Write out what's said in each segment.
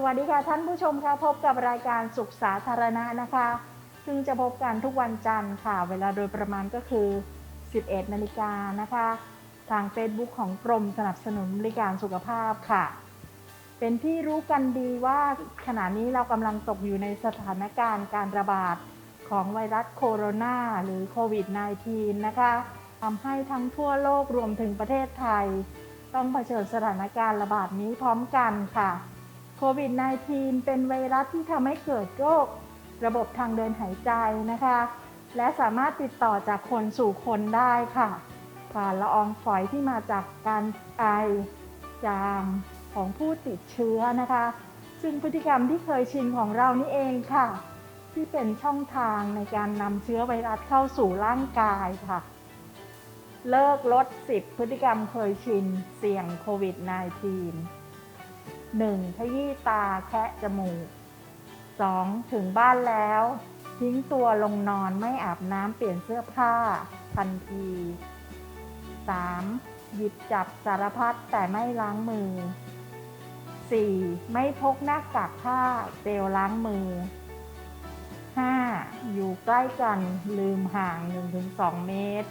สวัสดีค่ะท่านผู้ชมค่ะพบกับรายการสุขสาธารณะนะคะ ซึ่งจะพบกันทุกวันจันทร์ค่ะ เวลาโดยประมาณก็คือ 11 นาฬิกานะคะ ทาง Facebook ของกรมสนับสนุนบริการสุขภาพค่ะ เป็นที่รู้กันดีว่าขณะนี้เรากำลังตกอยู่ในสถานการณ์การระบาดของไวรัสโคโรนาหรือโควิด -19 นะคะทำให้ทั้งทั่วโลกรวมถึงประเทศไทย ต้องเผชิญสถานการณ์ระบาดนี้พร้อมกันค่ะ โควิด -19 เป็นไวรัสที่ทำให้เกิดโรคระบบทางเดินหายใจนะคะ และสามารถติดต่อจากคนสู่คนได้ค่ะ ผ่านละอองฝอยที่มาจากการไอจามของผู้ติดเชื้อนะคะ ซึ่งพฤติกรรมที่เคยชินของเรานี่เองค่ะ ที่เป็นช่องทางในการนำเชื้อไวรัสเข้าสู่ร่างกายค่ะ เลิกลด 10 พฤติกรรมเคยชินเสี่ยงโควิด -19 1. ขยี้ตาแคะจมูก 2. ถึงบ้านแล้ว ทิ้งตัวลงนอนไม่อาบน้ำเปลี่ยนเสื้อผ้า ทันที 3. หยิบจับสารพัดแต่ไม่ล้างมือ 4. ไม่พกหน้ากากผ้าเจลล้างมือ 5. อยู่ใกล้กันลืมห่าง 1-2 เมตร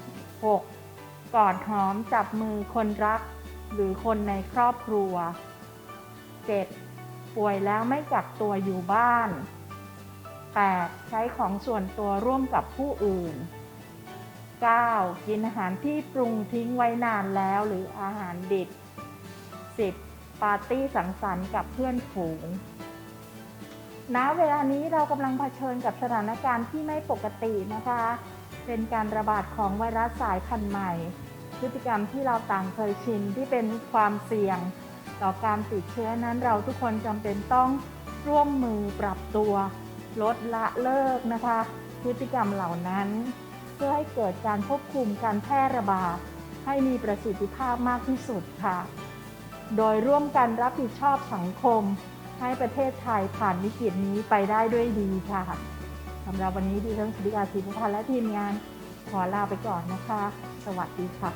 6. กอดหอมจับมือคนรัก หรือคนในครอบครัว 7. ป่วยแล้วไม่กักตัวอยู่บ้าน 8. ใช้ของส่วนตัวร่วมกับผู้อื่น 9. กินอาหารที่ปรุงทิ้งไว้นานแล้วหรืออาหารดิบ 10. ปาร์ตี้สังสรรค์กับเพื่อนฝูงณเวลานี้เรากำลังเผชิญกับสถานการณ์ที่ไม่ปกตินะคะ เป็นการระบาดของไวรัสสายพันธุ์ใหม่ พฤติกรรมที่เราต่างเคยชินที่เป็นความเสี่ยง ต่อการติดเชื้อนั้นเราทุกคนจำเป็นต้องร่วมมือปรับตัวลดละเลิกนะคะ พฤติกรรมเหล่านั้น เพื่อให้เกิดการควบคุมการแพร่ระบาดให้มีประสิทธิภาพมากที่สุดค่ะ โดยร่วมกันรับผิดชอบสังคม ให้ประเทศไทยผ่านวิกฤตนี้ไปได้ด้วยดีค่ะสำหรับวันนี้ดิฉันสุริกาศรีพุพันธ์และทีมงานขอลาไปก่อนนะคะ สวัสดีค่ะ